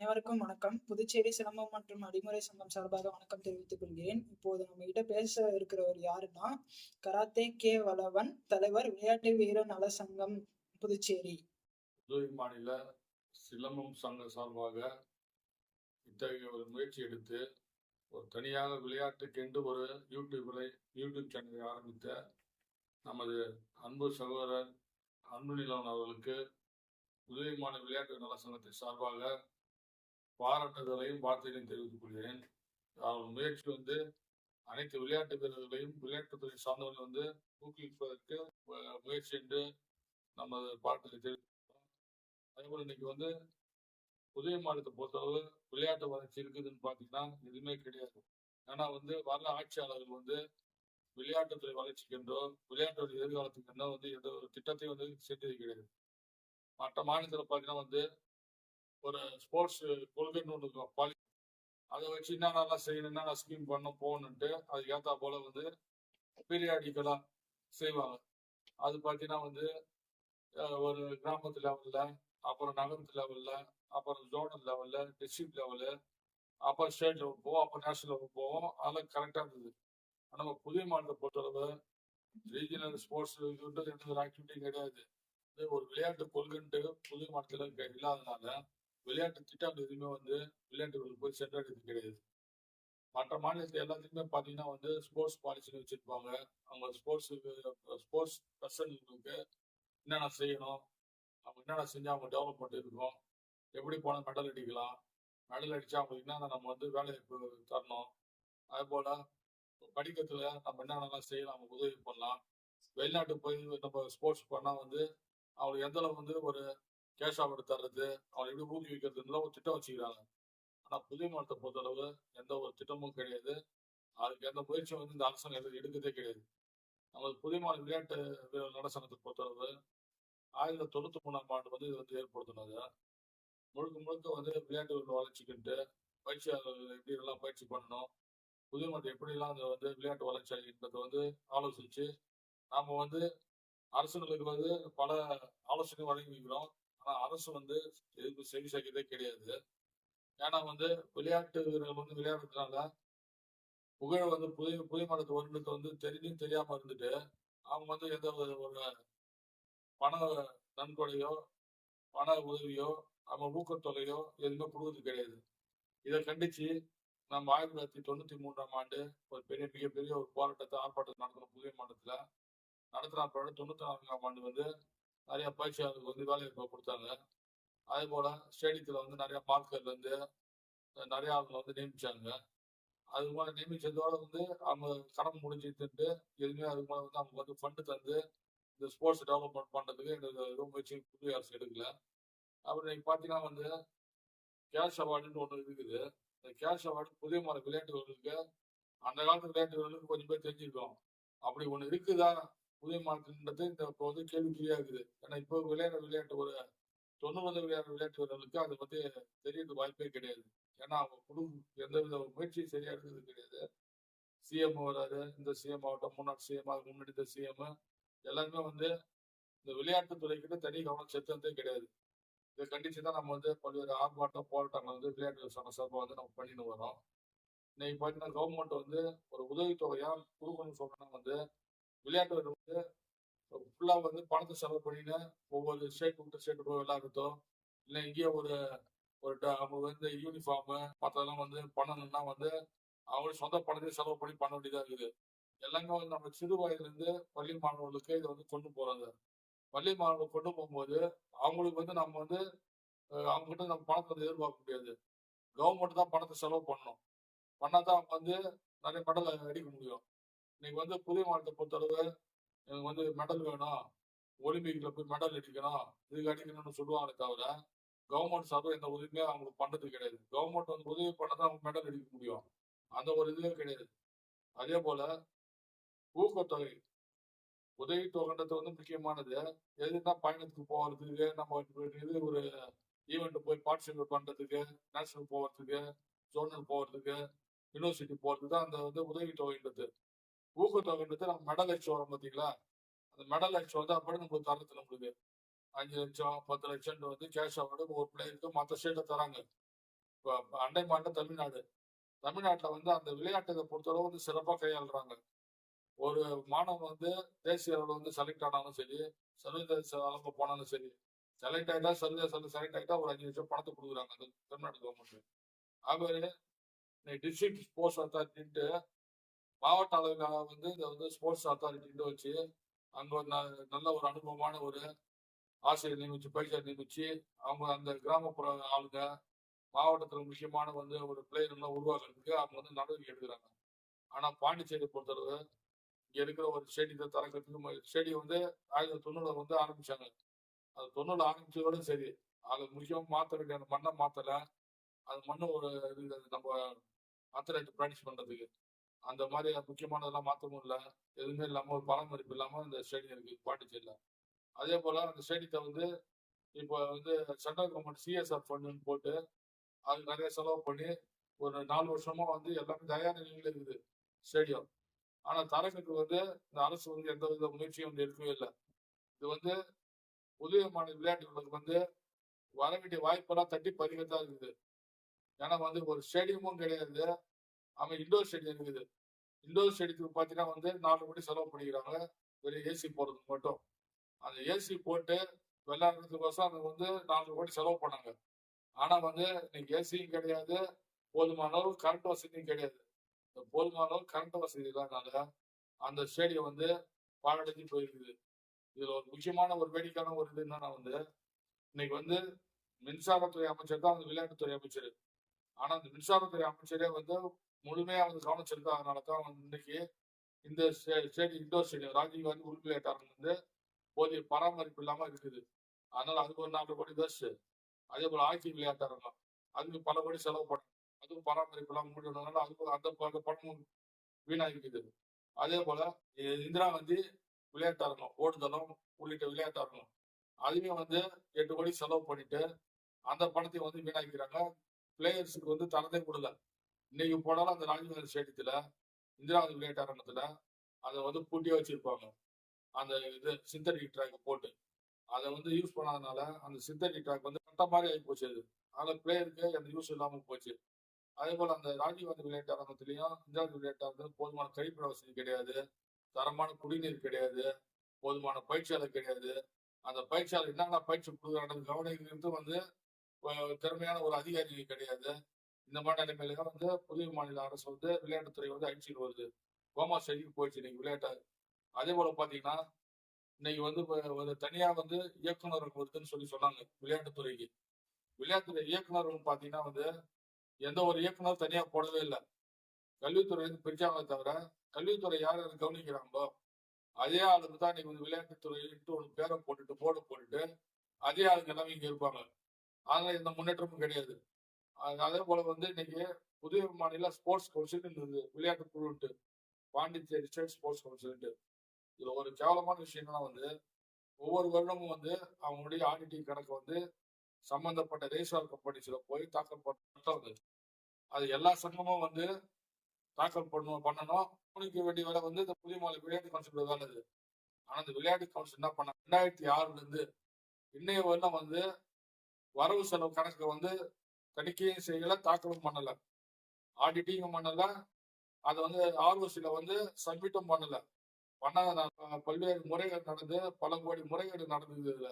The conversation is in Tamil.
அனைவருக்கும் வணக்கம். புதுச்சேரி சிலம்பம் மற்றும் அடிமுறை சங்கம் சார்பாக வணக்கம் தெரிவித்துக் கொள்கிறேன். இப்போது நம்ம கிட்ட பேச இருக்கிறவர் யாருன்னா கராத்தே கே. வளவன் தலைவர் விளையாட்டு வீரர் நல சங்கம் புதுச்சேரி. புதுவை மாநில சிலம்பம் சங்க சார்பாக இத்தகைய ஒரு முயற்சி எடுத்து ஒரு தனியாக விளையாட்டுக்கென்று ஒரு யூடியூபரை யூடியூப் சேனலை ஆரம்பித்த நமது அன்பு சகோதரர் அன்பு நிலவன் அவர்களுக்கு உதவி மாநில விளையாட்டு நல சங்கத்தின் சார்பாக பாராட்டுதலையும் வார்த்தைகளையும் தெரிவித்துக் கொள்கிறேன். முயற்சி வந்து அனைத்து விளையாட்டு வீரர்களையும் விளையாட்டுத்துறை சார்ந்தவர்கள் வந்து ஊக்குவிப்பதற்கு முயற்சி என்று நமது பாராட்டுகளை தெரிவித்துக் அதேபோல் இன்னைக்கு வந்து புதிய மாநிலத்தை பொறுத்தளவு விளையாட்டு வளர்ச்சி இருக்குதுன்னு பார்த்தீங்கன்னா எதுவுமே கிடையாது. ஏன்னா வந்து வரல ஆட்சியாளர்கள் வந்து விளையாட்டுத்துறை வளர்ச்சிக்கென்றோ விளையாட்டோட எதிர்காலத்துக்கென்றோ வந்து எந்த ஒரு திட்டத்தையும் வந்து செஞ்சது கிடையாது. மற்ற மாநிலத்தில் பார்த்தீங்கன்னா வந்து ஒரு ஸ்போர்ட்ஸ் கொள்கைன்னு ஒன்று இருக்கும் பாலி அதை வச்சு என்னென்னலாம் செய்யணும் என்னென்ன ஸ்கீம் பண்ணும் போகணுன்ட்டு அதுக்கு ஏற்றா போல வந்து பீரியாடிக்கலாக செய்வாங்க. அது பார்த்தீங்கன்னா வந்து ஒரு கிராமத்து லெவலில் அப்புறம் நகரத்து லெவலில் அப்புறம் ஜோனல் லெவலில் டிஸ்ட்ரிக்ட் லெவலு அப்புறம் ஸ்டேட் லெவல் போவோம் அப்புறம் நேஷனல் லெவல் போவோம். அதெல்லாம் கரெக்டாக இருந்தது. நம்ம புதிய மாநிலத்தை பொறுத்தளவு ரீஜினல் ஸ்போர்ட்ஸ் எந்த ஒரு ஆக்டிவிட்டியும் கிடையாது. ஒரு விளையாட்டு கொள்கைன்ட்டு புதிய மாநிலத்தில் இல்லாதனால விளையாட்டு திட்டம் எதுவுமே வந்து விளையாட்டுகளுக்கு போய் சென்றடைறது கிடையாது. மற்ற மாநிலத்தில் எல்லாத்துக்குமே பார்த்தீங்கன்னா வந்து ஸ்போர்ட்ஸ் பாலிசின்னு வச்சிருப்பாங்க. அவங்க ஸ்போர்ட்ஸுக்கு ஸ்போர்ட்ஸ் பர்சன்களுக்கு என்னென்ன செய்யணும்? அவங்க என்னென்ன செஞ்சால் அவங்க டெவலப்மெண்ட் இருக்கும்? எப்படி போனால் மெடல் அடிக்கலாம்? மெடல் அடித்தா அவங்களுக்கு என்னென்ன நம்ம வந்து வேலைவாய்ப்பு தரணும்? அதே போல் படிக்கிறதுல நம்ம என்னென்னலாம் செய்யலாம்? அவங்க உதவி பண்ணலாம். வெளிநாட்டுக்கு போய் நம்ம ஸ்போர்ட்ஸ் பண்ணால் வந்து அவங்களுக்கு எந்த அளவு வந்து ஒரு கேஷ் அவார்டு தர்றது அவனை எப்படி ஊக்குவிக்கிறதுல ஒரு திட்டம் வச்சுக்கிறாங்க. ஆனால் புதிய மாவட்டத்தை பொறுத்தளவு எந்த ஒரு திட்டமும் கிடையாது. அதுக்கு எந்த முயற்சியும் வந்து இந்த அரசாங்கம் எதுவும் எடுக்கிறதே கிடையாது. நமது புதிய மாநில விளையாட்டு வீரர் பொறுத்தளவு ஆயிரத்தி தொண்ணூத்தி மூணாம் ஆண்டு வந்து இது வந்து ஏற்படுத்தினது. முழுக்க முழுக்க வந்து விளையாட்டு வீரர்கள் வளர்ச்சிக்கிட்டு பயிற்சியாளர்கள் எப்படி எல்லாம் பயிற்சி பண்ணணும் புதிய மாவட்டம் எப்படிலாம் அந்த வந்து விளையாட்டு வளர்ச்சி அடைகின்றதை வந்து ஆலோசிச்சு நாம வந்து அரசுகளுக்கு வந்து பல ஆலோசனை வழங்கிக்கிறோம் ஆனா அரசு வந்து எதுக்கு செவி சாய்க்கிறதே கிடையாது. ஏன்னா வந்து விளையாட்டு வீரர்கள் வந்து விளையாடுறதுனால புகழ் வந்து புதிய புதிய மாநிலத்து வருடத்தை வந்து தெரிஞ்சும் தெரியாம இருந்துட்டு அவங்க வந்து எந்த ஒரு பண நன்கொடையோ பண உதவியோ அவங்க ஊக்கத்தொகையோ எதுவுமே கொடுக்கறது கிடையாது. இதை கண்டிச்சு நம்ம ஆயிரத்தி தொள்ளாயிரத்தி தொண்ணூத்தி மூன்றாம் ஆண்டு ஒரு பெரிய மிகப்பெரிய ஒரு போராட்டத்தை ஆர்ப்பாட்டத்தை நடத்தின புதிய மாநிலத்துல நடத்தின பிறகு தொண்ணூத்தி நான்காம் ஆண்டு வந்து நிறைய பயிற்சியாளர்களுக்கு வந்து வேலைவாய்ப்பு கொடுத்தாங்க. அதே போல ஸ்டேடியத்தில் வந்து நிறைய மார்க்கர்ல நிறையா நிறைய ஆளுங்களை வந்து நியமிச்சாங்க. அது மாதிரி நியமிச்சதோட வந்து அவங்க கடமை முடிஞ்சுட்டு எதுவுமே அது மாதிரி வந்து அவங்க வந்து ஃபண்டு தந்து இந்த ஸ்போர்ட்ஸ் டெவலப்மெண்ட் பண்ணுறதுக்கு எங்களுக்கு ரொம்ப வச்சு புதிய அரசு எடுக்கல. அப்புறம் இன்னைக்கு பார்த்தீங்கன்னா வந்து கேஷ் அவார்டுன்னு ஒன்று இருக்குது. இந்த கேஷ் அவார்டு புதிய மாநில விளையாட்டு வீரர்களுக்கு அந்த காலத்து விளையாட்டு கொஞ்சம் பேர் தெரிஞ்சிருக்கோம் அப்படி ஒன்று இருக்குதா? புதிய இந்த இப்போ வந்து கேள்விக்குறியா இருக்குது ஏன்னா இப்போ விளையாடுற விளையாட்டு ஒரு தொண்ணூறு வந்து விளையாடுற விளையாட்டு வீரர்களுக்கு அதை பத்தி தெரியறது வாய்ப்பே கிடையாது. ஏன்னா அவங்க குடும்ப எந்த வித முயற்சியும் சரியா இருக்கிறது கிடையாது. சிஎம் வராரு இந்த சிஎம் ஆகட்டும் முன்னாள் சிஎம் அதுக்கு முன்னாடி இந்த சிஎம் எல்லாருமே வந்து இந்த விளையாட்டு துறைக்கிட்ட தனி கவனம் செலுத்துறதே கிடையாது. இதை கண்டிச்சு தான் நம்ம வந்து பல்வேறு ஆர்ப்பாட்டம் போராட்டங்கள் வந்து விளையாட்டு சங்க சார்பாக வந்து நம்ம பண்ணிட்டு வரோம். இன்னைக்கு பார்த்தீங்கன்னா கவர்மெண்ட் வந்து ஒரு உதவித்தொகையா கொடுக்கணும்னு சொன்னா வந்து விளையாட்டு வந்து ஃபுல்லாக வந்து பணத்தை செலவு பண்ணின்னு ஒவ்வொரு ஸ்டேட் விட்டு ஸ்டேட் போய் விளையாடுறதோ இல்லை இங்கேயே ஒரு ஒரு ட- அவங்க வந்து யூனிஃபார்மு மற்றதெல்லாம் வந்து பண்ணணும்னா வந்து அவங்க சொந்த பணத்தையும் செலவு பண்ணி பண்ண வேண்டியதாக இருக்குது. எல்லாமே வந்து நம்ம சிறு வயதுலேருந்து பள்ளி மாணவர்களுக்கு இதை வந்து கொண்டு போகிறாங்க பள்ளி மாணவர்கள் கொண்டு போகும்போது அவங்களுக்கு வந்து நம்ம வந்து அவங்ககிட்ட அவங்க கிட்ட நம்ம பணத்தை வந்து எதிர்பார்க்க முடியாது. கவர்மெண்ட் தான் பணத்தை செலவு பண்ணணும். பண்ணாதான் அவங்க வந்து நிறைய மெடல் அடிக்க முடியும். இன்னைக்கு வந்து புதிய மாநிலத்தை பொறுத்தளவு எனக்கு வந்து மெடல் வேணும். ஒலிம்பிக்ல போய் மெடல் அடிக்கணும் இதுக்கு அடிக்கணும்னு சொல்லுவாங்களே தவிர கவர்மெண்ட் சார்பாக எந்த உதவியுமே அவங்களுக்கு பண்ணது கிடையாது. கவர்மெண்ட் வந்து உதவி பண்ணதான் அவங்க மெடல் அடிக்க முடியும். அந்த ஒரு இதுவே கிடையாது. அதே போல ஊக்கத்தொகை. உதவித்தொகைன்றது வந்து முக்கியமானது. எதுனா பயணத்துக்கு போகிறதுக்கு நம்ம இது ஒரு ஈவெண்ட் போய் பார்ட்டிசிபேட் பண்றதுக்கு நேஷனல் போகிறதுக்கு ஜோனல் போகிறதுக்கு யூனிவர்சிட்டி போகிறதுக்கு தான் அந்த வந்து உதவித்தொகைன்றது ஊக்கத்தொகைன்றது நம்ம மெடல் அடிச்சு வரும் பார்த்தீங்களா? அந்த மெடல் அடிச்சு வந்து அப்படி நம்மளுக்கு தரது நம்மளுக்கு. அஞ்சு லட்சம் பத்து லட்சம் வந்து கேஷ் அவார்டு ஒரு பிளேயருக்கு மற்ற ஸ்டேட்டை தராங்க. இப்போ அண்டை மாநிலம் தமிழ்நாடு. தமிழ்நாட்டில் வந்து அந்த விளையாட்டை பொறுத்தளவு வந்து சிறப்பாக கையாளுறாங்க. ஒரு மாணவன் வந்து தேசிய அளவில் வந்து செலக்ட் ஆனாலும் சரி சர்வதேச அளவுக்கு போனாலும் சரி செலக்ட் ஆயிட்டா சர்வதேச அளவில் செலக்ட் ஆயிட்டா ஒரு அஞ்சு லட்சம் பணத்தை கொடுக்குறாங்க அந்த தமிழ்நாடு கவர்மெண்ட் ஆகவே டிஸ்ட்ரிக்ட் ஸ்போர்ட்ஸ் அத்தாரிட்டின்ட்டு மாவட்ட அளவில் வந்து இதை வந்து ஸ்போர்ட்ஸ் அத்தாரிட்டின்னு வச்சு அங்கே ஒரு ந- நல்ல ஒரு அனுபவமான ஒரு ஆசிரியர் நியமிச்சு பயிற்சியர் நியமிச்சு அவங்க அந்த கிராமப்புற ஆளுங்க மாவட்டத்தில் முக்கியமான வந்து ஒரு பிளேயர்லாம் உருவாக்குறதுக்கு அவங்க வந்து நடவடிக்கை எடுக்கிறாங்க. ஆனால் பாண்டிச்சேரி பொறுத்தளவு இங்கே இருக்கிற ஒரு ஸ்டேடியத்தை திறக்கிறதுக்கு ஸ்டேடியம் வந்து ஆயிரத்தி தொண்ணூறுல வந்து ஆரம்பிச்சாங்க. அது தொண்ணூறு ஆரம்பிச்சதோட சரி. அது முக்கியமாக மாற்ற வேண்டிய அந்த மண்ணை மாற்றலை அது மண்ணு ஒரு இது நம்ம அத்லெட் ப்ராக்டிஸ் பண்ணுறதுக்கு அந்த மாதிரி முக்கியமானதெல்லாம் மாற்றவும் இல்லை. எதுவுமே இல்லாமல் ஒரு பராமரிப்பு இல்லாமல் இந்த ஸ்டேடியம் இருக்கு பாண்டிச்சேரியில் அதே போல் அந்த ஸ்டேடியத்தை வந்து இப்போ வந்து சென்ட்ரல் கவர்மெண்ட் சிஎஸ்ஆர் ஃபண்டுன்னு போட்டு அது நிறைய செலவு பண்ணி ஒரு நாலு வருஷமா வந்து எல்லாமே தயார் நிலையில் இருக்குது ஸ்டேடியம். ஆனால் தரகத்துக்கு வந்து இந்த அரசு வந்து எந்த வித முயற்சியும் வந்து எடுக்கவே இல்லை. இது வந்து புதிய மாநில விளையாட்டுகளுக்கு வந்து வர வேண்டிய வாய்ப்பெல்லாம் தட்டி பறிக்கத்தான் இருக்குது. ஏன்னா வந்து ஒரு ஸ்டேடியமும் கிடையாது. அங்கே இண்டோர் ஸ்டேடியம் இருக்குது. இண்டோர் ஸ்டேடியத்துக்கு பார்த்தீங்கன்னா வந்து நாலு கோடி செலவு பண்ணிக்கிறாங்க. வெறும் ஏசி போடுறதுக்கு மட்டும். அந்த ஏசி போட்டு விளையாடுறதுக்கோசம் அங்கே வந்து நாலு கோடி செலவு பண்ணாங்க. ஆனால் வந்து இன்னைக்கு ஏசியும் கிடையாது. போதுமான அளவு கரண்ட் வசதியும் கிடையாது. இந்த போதுமான அளவு கரண்ட் வசதி இல்லாதனால அந்த ஸ்டேடியம் வந்து பாழடைஞ்சு போயிருக்குது. இதில் ஒரு முக்கியமான ஒரு வேடிக்கையான ஒரு இது என்னன்னா வந்து இன்னைக்கு வந்து மின்சாரத்துறை அமைச்சர் தான் வந்து விளையாட்டுத்துறை அமைச்சர். ஆனால் அந்த மின்சாரத்துறை அமைச்சரே வந்து முழுமையா வந்து கவனிச்சிருக்காதனால தான் வந்து இன்னைக்கு இந்த ஸ்டேடியம் இண்டோர் ஸ்டேடியம் ராஜீவ்காந்தி உள்விளையாட்டாளர் வந்து போதிய பராமரிப்பு இல்லாம இருக்குது. அதனால அதுக்கு ஒரு நாலு கோடி வேஸ்ட் அதே போல ஆட்சி விளையாட்டாரங்க. அதுக்கு பல கோடி செலவு பண்ணணும் அதுவும் பராமரிப்பு இல்லாம முடிவுனால அதுக்கு அந்த ப- அந்த பணமும் வீணாகிக்குது. அதே போல இந்திரா காந்தி விளையாட்டாரங்கம் ஓடுதளம் உள்ளிட்ட விளையாட்டாரங்கம் அதுவே வந்து எட்டு கோடி செலவு பண்ணிட்டு அந்த பணத்தை வந்து வீணாக்கிறாங்க பிளேயர்ஸுக்கு வந்து தரதே கொடுல இன்னைக்கு போனாலும் அந்த ராஜீவ்காந்தி ஸ்டேடியத்துல இந்திரா விளையாட்டு அரங்கத்துல அதை வந்து பூட்டியே வச்சிருப்பாங்க. அந்த இது சிந்தட்டிக் ட்ராக் போட்டு. அதை வந்து யூஸ் பண்ணாதனால அந்த சிந்தட்டிக் ட்ராக் வந்து கட்ட மாதிரி ஆகி போச்சு அது. அதனால பிளேயருக்கு அந்த யூஸ் இல்லாமல் போச்சு. அதே போல் அந்த ராஜீவ்காந்தி விளையாட்டு அரங்கத்திலையும் இந்திரா விளையாட்டு போதுமான கழிப்பிட வசதி கிடையாது. தரமான குடிநீர் கிடையாது. போதுமான பயிற்சியாளர் கிடையாது. அந்த பயிற்சியாளர் என்னென்ன பயிற்சி கொடுக்குறாங்க கவனிக்கிறது வந்து திறமையான ஒரு அதிகாரி கிடையாது. இந்த மாதிரி நிலைமையில வந்து புதிய மாநில அரசு வந்து விளையாட்டுத்துறை வந்து அழிச்சிட்டு வருது. கோமா ஸ்டேடியம் போயிடுச்சு இன்னைக்கு விளையாட்டு? அதே போல பாத்தீங்கன்னா இன்னைக்கு வந்து ஒரு தனியா வந்து இயக்குனர் வருதுன்னு சொல்லி சொன்னாங்க விளையாட்டுத்துறைக்கு விளையாட்டுத்துறை இயக்குனர் பாத்தீங்கன்னா வந்து எந்த ஒரு இயக்குனர் தனியா போடவே இல்லை. கல்வித்துறை வந்து பிரிச்சாங்களே தவிர கல்வித்துறை யார் யார் கவனிக்கிறாங்களோ அதே ஆளுக்கு தான் இன்னைக்கு வந்து விளையாட்டுத்துறைன்ட்டு ஒரு பேரை போட்டுட்டு போர்டு போட்டுட்டு அதே ஆளுங்க எல்லாமே இங்க இருப்பாங்க. அதனால எந்த முன்னேற்றமும் கிடையாது. அது- அதே போல வந்து இன்னைக்கு புதிய மாநில ஸ்போர்ட்ஸ் கவுன்சில் இருந்தது விளையாட்டு குழுன்ட்டு பாண்டிச்சேரி ஸ்டேட் ஸ்போர்ட்ஸ் கவுன்சில்ட்டு இதுல ஒரு கேவலமான விஷயம் என்னன்னா வந்து ஒவ்வொரு வருடமும் வந்து அவங்களுடைய ஆடிட்டிங் கணக்கு வந்து சம்பந்தப்பட்ட ரேசார் கம்பெனிஸ்ல போய் தாக்கல் பண்ணது அது. எல்லா சங்கமும் வந்து தாக்கல் பண்ணணும் பண்ணணும். கவனிக்க வேண்டிய வேலை வந்து இந்த புதிய மாநில விளையாட்டு கவுன்சில் வேலை இது ஆனா இந்த விளையாட்டு கவுன்சில் என்ன பண்ண ரெண்டாயிரத்தி ஆறுல இருந்து இன்னைய வருடம் வந்து வரவு செலவு கணக்கு வந்து தணிக்கையும் செய்யல தாக்கலும் பண்ணல. ஆடிட்டிங்கும் பண்ணல. அது வந்து ஆர்ஓசியில வந்து சப்மிட்டும் பண்ணல. பண்ணாத பல்வேறு முறைகள் நடந்து பல கோடி முறைகேடு நடந்தது இதுல.